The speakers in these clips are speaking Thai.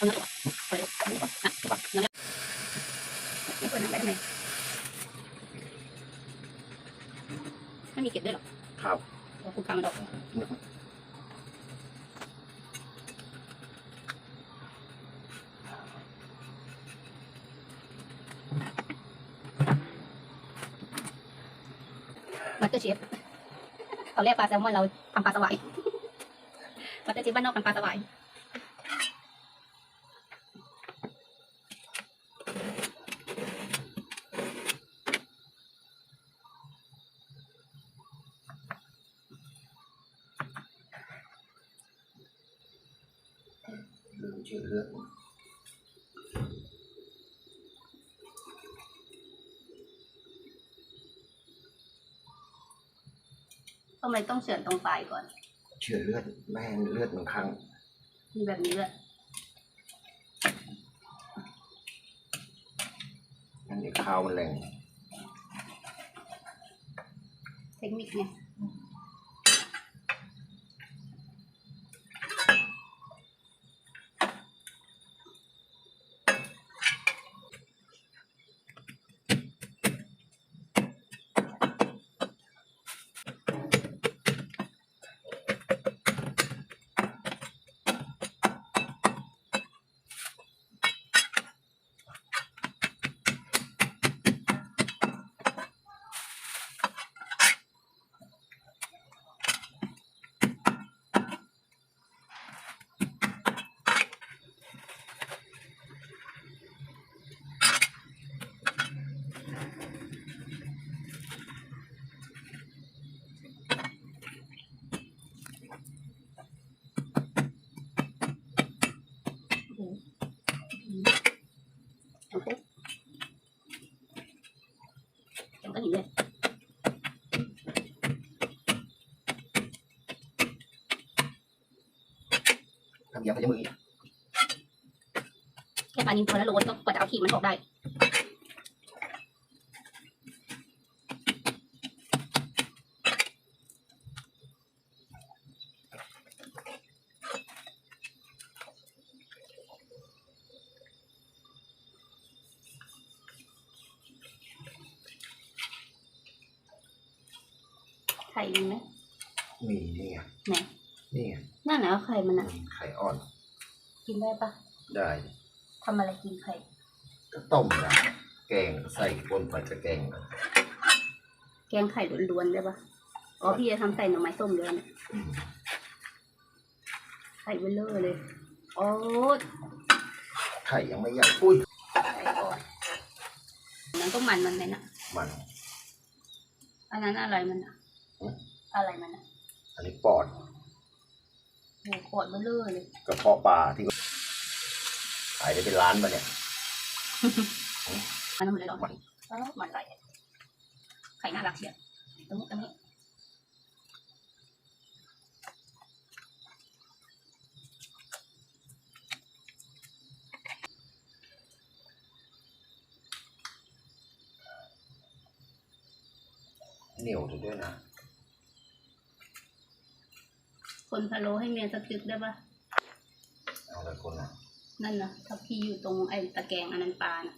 ไปเลยเอาเนื้อออกอะเดี๋ยวก่อนเนื้อไม่ควรน้ำไปทำไมไม่มีเก็บด้วยหรอครับเราคุณฟังมันออกมาสเตอร์เชฟตอนแรกปลาแซลมอนเราทำปลาสวายมาสเตอร์เชฟบ้านนอกทำปลาสวาย ลืมชื่อเรื่องทำไมต้องเฉือนตรงปลายก่อนเชื่อเลือดแม่ให้เลือดมันข้างมีแบบนี้ด้วยนั่นเดี๋ยวข้าวมันแรง เทคนิคไงโทำเยอะก็จะมืออีกแค่ปลานินตัวแล้วโรยก็กว่าจะเอาขีดมันออกได้ไข่มีไหมมีนี่ไงไหนนี่ไงนั่นนะไข่มันอะไข่ อ่อน กินได้ปะได้ ทำอะไรกินไข่ก็ต้มนะแกงใส่บนไปกระแกงนะแกงไข่ล้วนๆได้ปะอ๋อพี่จะทำใส่หน่อไม้ส้มด้วยเนี่ยอืมไข่เบลเลอร์เลยโอ้ไข่ยังไม่ใหญ่อุ้ยไข่ก่อนนั้นก็มันมันไหมน่ะมัน อันนั้นอะไรมันอะหืออะไรมันอะอันนี้ปอดโอ้โหขอดเบลเลอร์เลยกระเพาะปลาที่ขายได้เป็นล้านมาเนี่ยมันทำอะไรหรอมันเอ้ามันอะไรอะไข่น่ารักเชียวตรงนี้ตรงนี้เหนียวด้วยนะ คนพะโล้ให้เมียสักจึกได้ปะเอาเลยคนนะนั่นนะถ้าพี่อยู่ตรงไอ้ตะแกรงอันนั้นปลานะ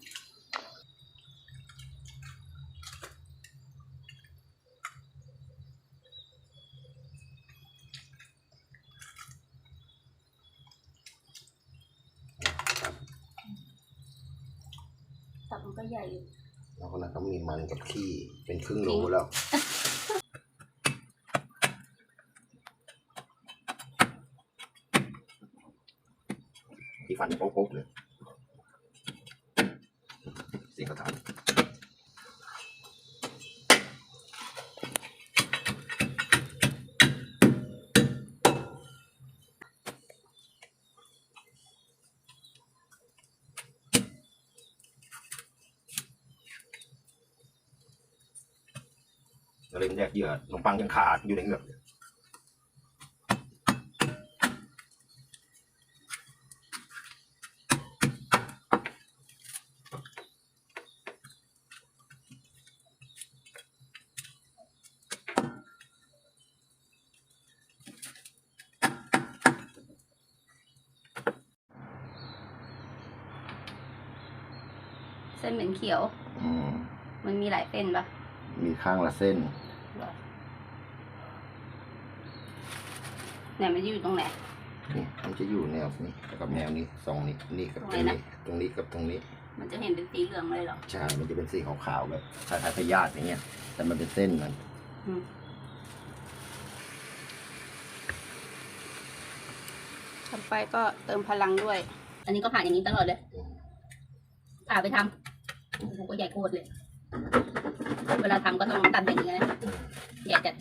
ครับตับมันก็ใหญ่อยู่ แล้วคนนั้นก็มีมันกับขี้เป็นครึ่งโลแล้ว ที่ฟันโป๊กๆเลยสียงกระทำเราเล่นแยกเหยื่อขนมปังยังขาดอยู่ในเหงือก เลยเส้นเหม็นเขียว อืมมันมีหลายเส้นปะมีข้างละเส้น เนี่ยมันอยู่ตรงไหน นี่มันจะอยู่แนวนี้กับแนวนี้สองนี้นี่กับตรงนี้ ตรงนี้กับตรงนี้ มันจะเห็นเป็นสีเหลืองเลยเหรอ ใช่ มันจะเป็นสีขาวๆแบบคล้ายๆพยาธิอย่างเงี้ย แต่มันเป็นเส้นมันอืมทำไปก็เติมพลังด้วย อันนี้ก็ผ่านอย่างนี้ตลอดเลยผ่าไปทำ โอ้โหก็ใหญ่โคตรเลย เวลาทำก็ต้องตัดอย่างนี้นะใหญ่จัด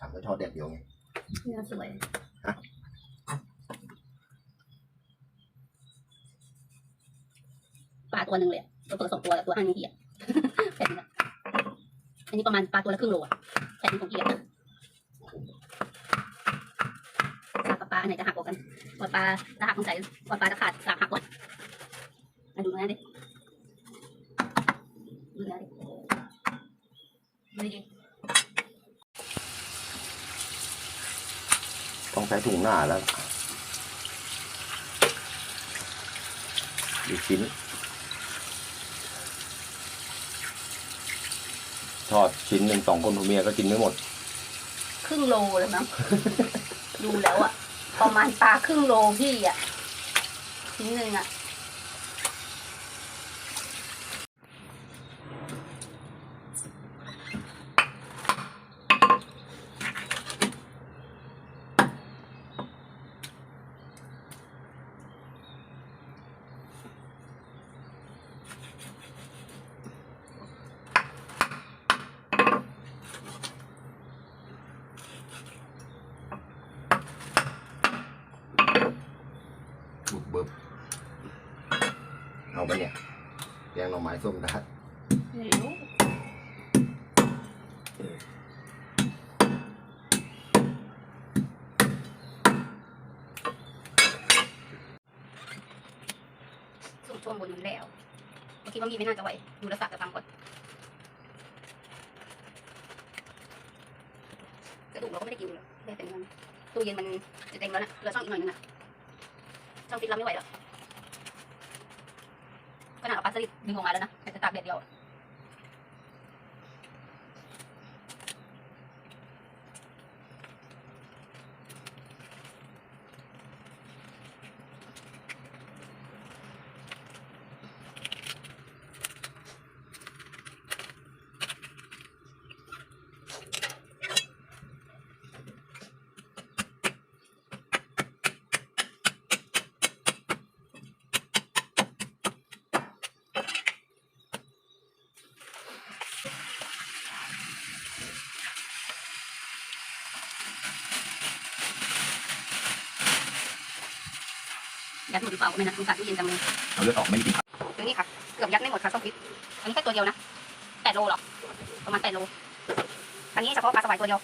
ทำไปทอดแดดเดียวไงเนื้อสวยฮะปลาตัวหนึ่งเลยอะตัวตัวสองตัวตัวอันนี้เหี้ยแผ่นนึงอะอันนี้ประมาณปลาตัวละครึ่งโลอะแผ่นนึงของเหี้ยปลากับปลา อันไหนจะหักกว่ากันปลาปลาจะหักสงสัยปลาปลาจะขาดสากหักกว่ามาดูนะดิดูนะดิดูดิต้องใช้ถุงหน้าแล้วดูชิ้น ทอดชิ้นหนึ่งสองคนผัวเมียก็กินไม่หมด ครึ่งโลเลยมั้ง ดูแล้วอะ ประมาณปลาครึ่งโลพี่อะชิ้นหนึ่งอะ บุบเบิบ เอาไปเนี่ยแกงหน่อไม้ส้มได้ไม่รู้สุ่มชมบนนี้แล้วเมื่อกี้ว่ามีไม่น่าจะไหวดูแลวฝากจะฟังก่อนกระดูกเราก็ไม่ได้กินเลยแค่เป็นมันตู้เย็นมันจะเต็มแล้วนะเหลือช่องอีกหน่อยนึงอะช่องฟิตเราไม่ไหวแล้ว ขนาดเอาปลาสลิดดึงออกมาแล้วนะแต่จะตากแดดเดียว ยัดหมดหรือเปล่าก็ไม่นะสงสารตู้เย็นจังเลยเอาเลือดออกไม่ดีตรงนี้ค่ะเกือบยัดไม่หมดค่ะส้มฟิตอันนี้แค่ตัวเดียวนะแปดโลหรอประมาณแปดโลอันนี้เฉพาะปลาสวายตัวเดียว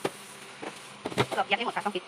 เกือบยัดไม่หมดค่ะส้มฟิต